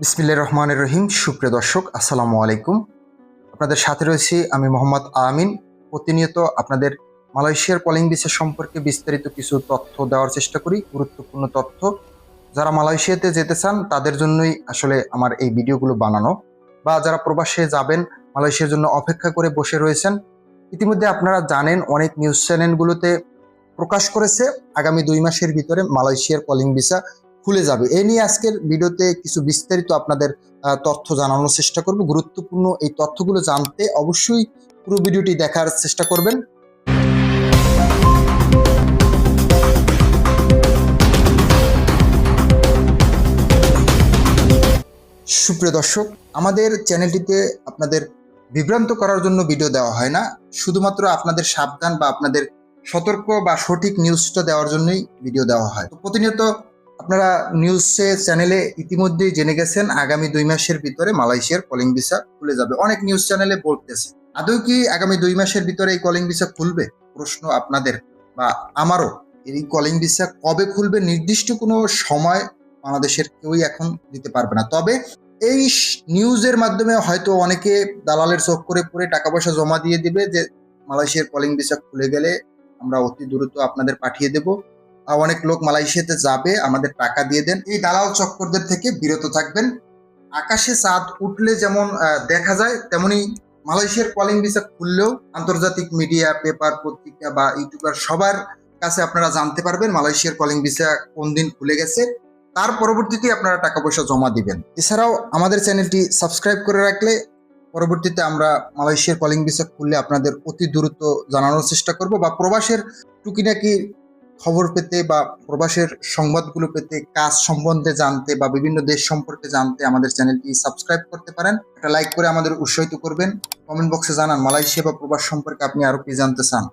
বিসমিল্লা রহমানের রহিম। সুপ্রিয় দর্শক, আসসালামু আলাইকুম। আপনাদের সাথে রয়েছি আমি মোহাম্মদ আমিন। প্রতিনিয়ত আপনাদের মালয়েশিয়ার কলিং ভিসা সম্পর্কে বিস্তারিত কিছু তথ্য দেওয়ার চেষ্টা করি, গুরুত্বপূর্ণ তথ্য। যারা মালয়েশিয়াতে যেতে চান, তাদের জন্যই আসলে আমার এই ভিডিওগুলো বানানো। বা যারা প্রবাসে যাবেন, মালয়েশিয়ার জন্য অপেক্ষা করে বসে রয়েছেন, ইতিমধ্যে আপনারা জানেন, অনেক নিউজ চ্যানেলগুলোতে প্রকাশ করেছে, আগামী দুই মাসের ভিতরে মালয়েশিয়ার কলিং ভিসা খুলে যাবে। এ নিয়ে আজকের ভিডিওতে কিছু বিস্তারিত আপনাদের তথ্য জানানোর চেষ্টা করব। গুরুত্বপূর্ণ এই তথ্যগুলো জানতে অবশ্যই পুরো ভিডিওটি দেখার চেষ্টা করবেন। সুপ্রিয় দর্শক, আমাদের চ্যানেলটিতে আপনাদের বিভ্রান্ত করার জন্য ভিডিও দেওয়া হয় না। শুধুমাত্র আপনাদের সাবধান বা আপনাদের সতর্ক বা সঠিক নিউজটা দেওয়ার জন্যই ভিডিও দেওয়া হয়। প্রতিনিয়ত আপনারা নিউজে, চ্যানেলে ইতিমধ্যেই জেনে গেছেন, আগামী দুই মাসের ভিতরে মালয়েশিয়ার কলিং ভিসা খুলে যাবে। অনেক নিউজ চ্যানেলে বলতেছে। আদৌ কি আগামী দুই মাসের ভিতরে এই কলিং ভিসা খুলবে? প্রশ্ন আপনাদের বা আমারও। এই কলিং ভিসা কবে খুলবে নির্দিষ্ট কোনো সময় বাংলাদেশের কেউই এখন দিতে পারবে না। তবে এই নিউজের মাধ্যমে হয়তো অনেকে দালালের চোখ করে পড়ে টাকা পয়সা জমা দিয়ে দিবে যে, মালয়েশিয়ার কলিং ভিসা খুলে গেলে আমরা অতি দ্রুত আপনাদের পাঠিয়ে দেব। অনেক লোক মালয়েশিয়াতে যাবে, আমাদের টাকা দিয়ে দেন। এই দালাল চক্করদের থেকে বিরত থাকবেন। আকাশে চাঁদ উঠলে যেমন দেখা যায়, তেমনি মালয়েশিয়ার কলিং ভিসা খুললেও আন্তর্জাতিক মিডিয়া পেপার পত্রিকা বা ইউটিউবার সবার কাছে আপনারা জানতে পারবেন মালয়েশিয়ার কলিং ভিসা কোন দিন খুলে গেছে। তার পরবর্তীতে আপনারা টাকা পয়সা জমা দিবেন। এছাড়াও আমাদের চ্যানেলটি সাবস্ক্রাইব করে রাখলে পরবর্তীতে আমরা মালয়েশিয়ার কলিং ভিসা খুললে আপনাদের অতি দ্রুত জানানোর চেষ্টা করব বা প্রবাসের টুকিনাকি খবর পেতে বা প্রবাসের সংবাদগুলো পেতে কাজ সম্বন্ধে জানতে বা বিভিন্ন দেশ সম্পর্কে জানতে আমাদের চ্যানেলটি সাবস্ক্রাইব করতে পারেন। একটা লাইক করে আমাদের উৎসাহিত করবেন। কমেন্ট বক্সে জানান মালয়েশিয়া বা প্রবাস সম্পর্কে আপনি আরও কি জানতে চান।